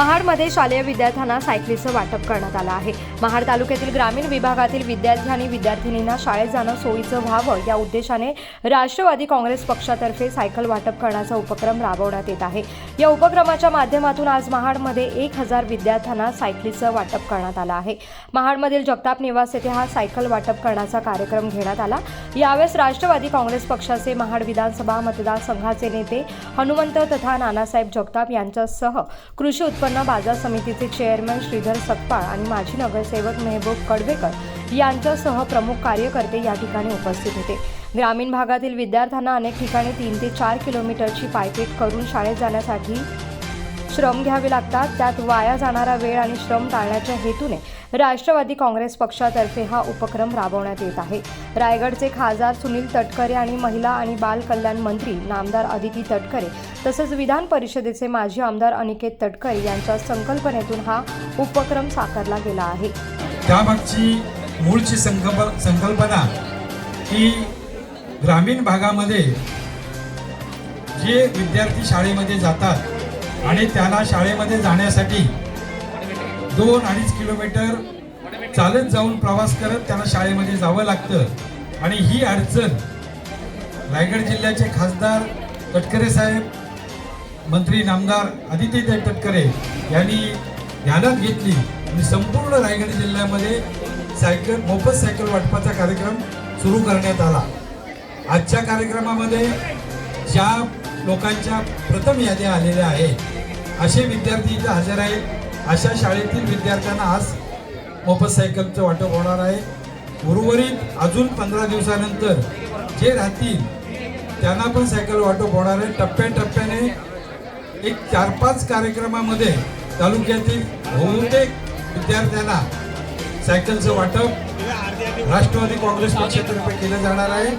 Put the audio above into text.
महाडमध्ये शालेय विद्यार्थ्यांना सायकलीचं वाटप करण्यात आलं आहे. महाड तालुक्यातील ग्रामीण विभागातील विद्यार्थी आणि विद्यार्थिनींना शाळेत जाणं सोयीचं व्हावं या उद्देशाने राष्ट्रवादी काँग्रेस पक्षातर्फे सायकल वाटप करण्याचा उपक्रम राबवण्यात येत आहे. या उपक्रमाच्या माध्यमातून आज महाडमध्ये एक हजार विद्यार्थ्यांना सायकलीचं वाटप करण्यात आलं आहे. महाडमधील जगताप निवास येथे हा सायकल वाटप करण्याचा कार्यक्रम घेण्यात आला. यावेळेस राष्ट्रवादी काँग्रेस पक्षाचे महाड विधानसभा मतदारसंघाचे नेते हनुमंत तथा नानासाहेब जगताप यांच्यासह कृषी उत्पन्न बाजार समितीचे चेअरमन श्रीधर सकपाळ आणि माजी नगरसेवक मेहबूब कडवेकर यांच्यासह प्रमुख कार्यकर्ते या ठिकाणी उपस्थित होते. ग्रामीण भागातील विद्यार्थ्यांना अनेक ठिकाणी तीन ते चार किलोमीटरची पायपीट करून शाळेत जाण्यासाठी श्रम घ्यावे लागतात त्यात वाया जाणारा वेळ आणि श्रम टाळण्याच्या हेतूने राष्ट्रवादी काँग्रेस पक्षातर्फे हा उपक्रम राबवण्यात येत आहे. रायगडचे खासदार सुनील तटकरे आणि महिला आणि बाल कल्याण मंत्री नामदार अदिती तटकरे तसंच विधान परिषदेचे माजी आमदार अनिकेत तटकरे यांच्या संकल्पनेतून हा उपक्रम साकारला गेला आहे. त्यामागची मूळची संकल्प संकल्पना की ग्रामीण भागामध्ये जे विद्यार्थी शाळेमध्ये जातात आणि त्याला शाळेमध्ये जाण्यासाठी दोन अडीच किलोमीटर चालत जाऊन प्रवास करत त्याला शाळेमध्ये जावं लागतं. आणि ही अडचण रायगड जिल्ह्याचे खासदार तटकरे साहेब मंत्री नामदार आदित्य तटकरे यांनी ध्यानात घेतली. आणि संपूर्ण रायगड जिल्ह्यामध्ये सायकल मोफत सायकल वाटपाचा कार्यक्रम सुरू करण्यात आला. आजच्या कार्यक्रमामध्ये ज्या लोकांच्या प्रथम याद्या आलेल्या आहेत. असे विद्यार्थी इथं हजर आहेत. अशा शाळेतील विद्यार्थ्यांना आज मोफत सायकलचं वाटप होणार आहे. उर्वरित अजून पंधरा दिवसानंतर जे राहतील त्यांना पण सायकल वाटप होणार आहे. टप्प्याटप्प्याने एक चार पाच कार्यक्रमामध्ये तालुक्यातील बहुतेक विद्यार्थ्यांना सायकलचं वाटप राष्ट्रवादी काँग्रेस पक्षातर्फे केलं जाणार आहे.